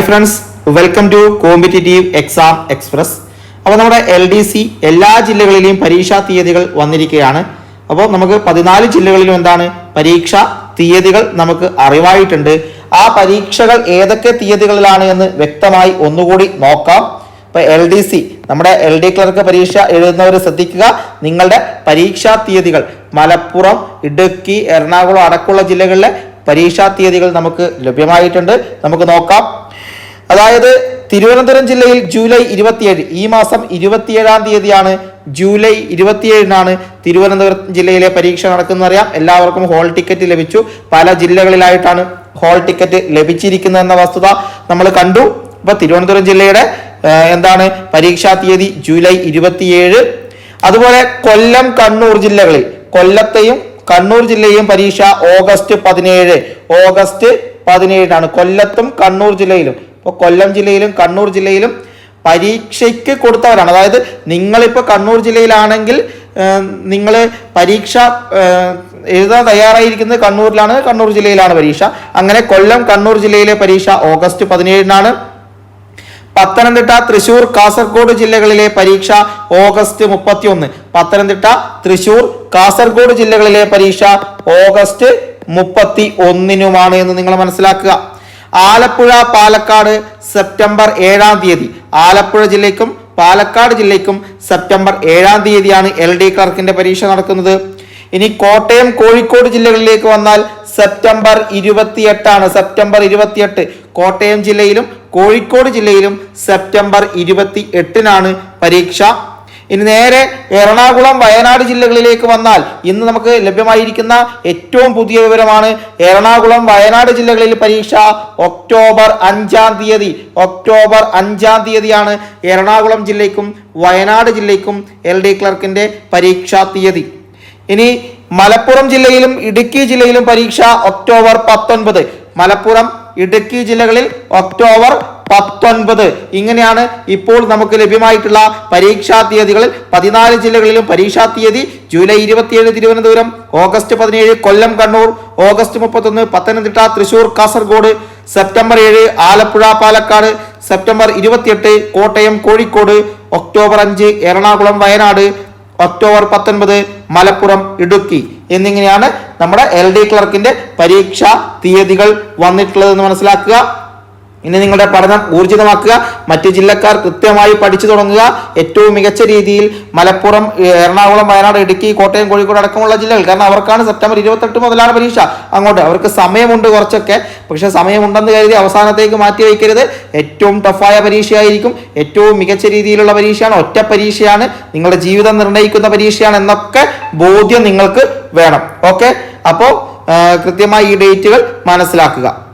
Hi friends welcome to competitive exam express. അപ്പോൾ നമ്മുടെ L D C എല്ലാ ജില്ലകളിലെയും പരീക്ഷാ തീയതികൾ വന്നിരിക്കുകയാണ്. അപ്പോൾ നമുക്ക് പതിനാല് ജില്ലകളിലും എന്താണ് പരീക്ഷ തീയതികൾ നമുക്ക് അറിവായിട്ടുണ്ട്. ആ പരീക്ഷകൾ ഏതൊക്കെ തീയതികളിലാണ് എന്ന് വ്യക്തമായി ഒന്നുകൂടി നോക്കാം. ഇപ്പൊ എൽ ഡി സി നമ്മുടെ എൽ ഡി ക്ലർക്ക് പരീക്ഷ എഴുതുന്നവർ ശ്രദ്ധിക്കുക. നിങ്ങളുടെ പരീക്ഷാ തീയതികൾ മലപ്പുറം ഇടുക്കി എറണാകുളം അടക്കമുള്ള ജില്ലകളിലെ പരീക്ഷാ തീയതികൾ നമുക്ക് ലഭ്യമായിട്ടുണ്ട്. നമുക്ക് നോക്കാം. അതായത് തിരുവനന്തപുരം ജില്ലയിൽ ജൂലൈ ഇരുപത്തിയേഴ് ഈ മാസം ഇരുപത്തിയേഴാം തീയതിയാണ് ജൂലൈ ഇരുപത്തിയേഴിനാണ് തിരുവനന്തപുരം ജില്ലയിലെ പരീക്ഷ നടക്കുന്നത് അറിയാം. എല്ലാവർക്കും ഹോൾ ടിക്കറ്റ് ലഭിച്ചു. പല ജില്ലകളിലായിട്ടാണ് ഹോൾ ടിക്കറ്റ് ലഭിച്ചിരിക്കുന്നത് എന്ന വസ്തുത നമ്മൾ കണ്ടു. ഇപ്പൊ തിരുവനന്തപുരം ജില്ലയുടെ എന്താണ് പരീക്ഷാ തീയതി ജൂലൈ ഇരുപത്തിയേഴ്. അതുപോലെ കൊല്ലം കണ്ണൂർ ജില്ലകളിൽ കൊല്ലത്തെയും കണ്ണൂർ ജില്ലയും പരീക്ഷ ഓഗസ്റ്റ് പതിനേഴ്. ഓഗസ്റ്റ് പതിനേഴിനാണ് കൊല്ലത്തും കണ്ണൂർ ജില്ലയിലും ഇപ്പോൾ കൊല്ലം ജില്ലയിലും കണ്ണൂർ ജില്ലയിലും പരീക്ഷയ്ക്ക് കൊടുത്തവരാണ്. അതായത് നിങ്ങളിപ്പോൾ കണ്ണൂർ ജില്ലയിലാണെങ്കിൽ നിങ്ങൾ പരീക്ഷ എഴുതാൻ തയ്യാറായിരിക്കുന്നത് കണ്ണൂരിലാണ് കണ്ണൂർ ജില്ലയിലാണ് പരീക്ഷ. അങ്ങനെ കൊല്ലം കണ്ണൂർ ജില്ലയിലെ പരീക്ഷ ഓഗസ്റ്റ് പതിനേഴിനാണ്. പത്തനംതിട്ട തൃശൂർ കാസർഗോഡ് ജില്ലകളിലെ പരീക്ഷ ഓഗസ്റ്റ് മുപ്പത്തിയൊന്ന്. പത്തനംതിട്ട തൃശൂർ കാസർഗോഡ് ജില്ലകളിലെ പരീക്ഷ ഓഗസ്റ്റ് മുപ്പത്തി ഒന്നിനുമാണ് എന്ന് നിങ്ങൾ മനസ്സിലാക്കുക. ആലപ്പുഴ പാലക്കാട് സെപ്റ്റംബർ ഏഴാം തീയതി. ആലപ്പുഴ ജില്ലയ്ക്കും പാലക്കാട് ജില്ലയ്ക്കും സെപ്റ്റംബർ ഏഴാം തീയതിയാണ് എൽ ഡി ക്ലർക്കിന്റെ പരീക്ഷ നടക്കുന്നത്. ഇനി കോട്ടയം കോഴിക്കോട് ജില്ലകളിലേക്ക് വന്നാൽ സെപ്റ്റംബർ ഇരുപത്തിയെട്ടാണ്. സെപ്റ്റംബർ ഇരുപത്തിയെട്ട് കോട്ടയം ജില്ലയിലും കോഴിക്കോട് ജില്ലയിലും സെപ്റ്റംബർ ഇരുപത്തി എട്ടിനാണ് പരീക്ഷ. ഇനി നേരെ എറണാകുളം വയനാട് ജില്ലകളിലേക്ക് വന്നാൽ ഇന്ന് നമുക്ക് ലഭ്യമായിരിക്കുന്ന ഏറ്റവും പുതിയ വിവരമാണ് എറണാകുളം വയനാട് ജില്ലകളിൽ പരീക്ഷ ഒക്ടോബർ അഞ്ചാം തീയതി. ഒക്ടോബർ അഞ്ചാം തീയതിയാണ് എറണാകുളം ജില്ലയ്ക്കും വയനാട് ജില്ലയ്ക്കും എൽ ഡി ക്ലർക്കിന്റെ പരീക്ഷാ തീയതി. ഇനി മലപ്പുറം ജില്ലയിലും ഇടുക്കി ജില്ലയിലും പരീക്ഷ ഒക്ടോബർ പത്തൊൻപത്. മലപ്പുറം ഇടുക്കി ജില്ലകളിൽ ഒക്ടോബർ പത്തൊൻപത്. ഇങ്ങനെയാണ് ഇപ്പോൾ നമുക്ക് ലഭ്യമായിട്ടുള്ള പരീക്ഷാ തീയതികളിൽ പതിനാല് ജില്ലകളിലും പരീക്ഷാ തീയതി ജൂലൈ ഇരുപത്തിയേഴ് തിരുവനന്തപുരം ഓഗസ്റ്റ് പതിനേഴ് കൊല്ലം കണ്ണൂർ ഓഗസ്റ്റ് മുപ്പത്തൊന്ന് പത്തനംതിട്ട തൃശൂർ കാസർഗോഡ് സെപ്റ്റംബർ ഏഴ് ആലപ്പുഴ പാലക്കാട് സെപ്റ്റംബർ ഇരുപത്തിയെട്ട് കോട്ടയം കോഴിക്കോട് ഒക്ടോബർ അഞ്ച് എറണാകുളം വയനാട് ഒക്ടോബർ പത്തൊൻപത് മലപ്പുറം ഇടുക്കി എന്നിങ്ങനെയാണ് നമ്മുടെ എൽ ഡി ക്ലർക്കിന്റെ പരീക്ഷാ തീയതികൾ വന്നിട്ടുള്ളതെന്ന് മനസ്സിലാക്കുക. ഇനി നിങ്ങളുടെ പഠനം ഊർജിതമാക്കുക. മറ്റ് ജില്ലക്കാർ കൃത്യമായി പഠിച്ചു തുടങ്ങുക. ഏറ്റവും മികച്ച രീതിയിൽ മലപ്പുറം എറണാകുളം വയനാട് ഇടുക്കി കോട്ടയം കോഴിക്കോട് അടക്കമുള്ള ജില്ലകൾ. കാരണം അവർക്കാണ് സെപ്റ്റംബർ ഇരുപത്തെട്ട് മുതലാണ് പരീക്ഷ. അങ്ങോട്ട് അവർക്ക് സമയമുണ്ട് കുറച്ചൊക്കെ. പക്ഷെ സമയമുണ്ടെന്ന് കരുതി അവസാനത്തേക്ക് മാറ്റി വയ്ക്കരുത്. ഏറ്റവും ടഫായ പരീക്ഷയായിരിക്കും. ഏറ്റവും മികച്ച രീതിയിലുള്ള പരീക്ഷയാണ്. ഒറ്റ പരീക്ഷയാണ്. നിങ്ങളുടെ ജീവിതം നിർണയിക്കുന്ന പരീക്ഷയാണ് എന്നൊക്കെ ബോധ്യം നിങ്ങൾക്ക് വേണം. ഓക്കെ? അപ്പോൾ കൃത്യമായി ഈ ഡേറ്റുകൾ മനസ്സിലാക്കുക.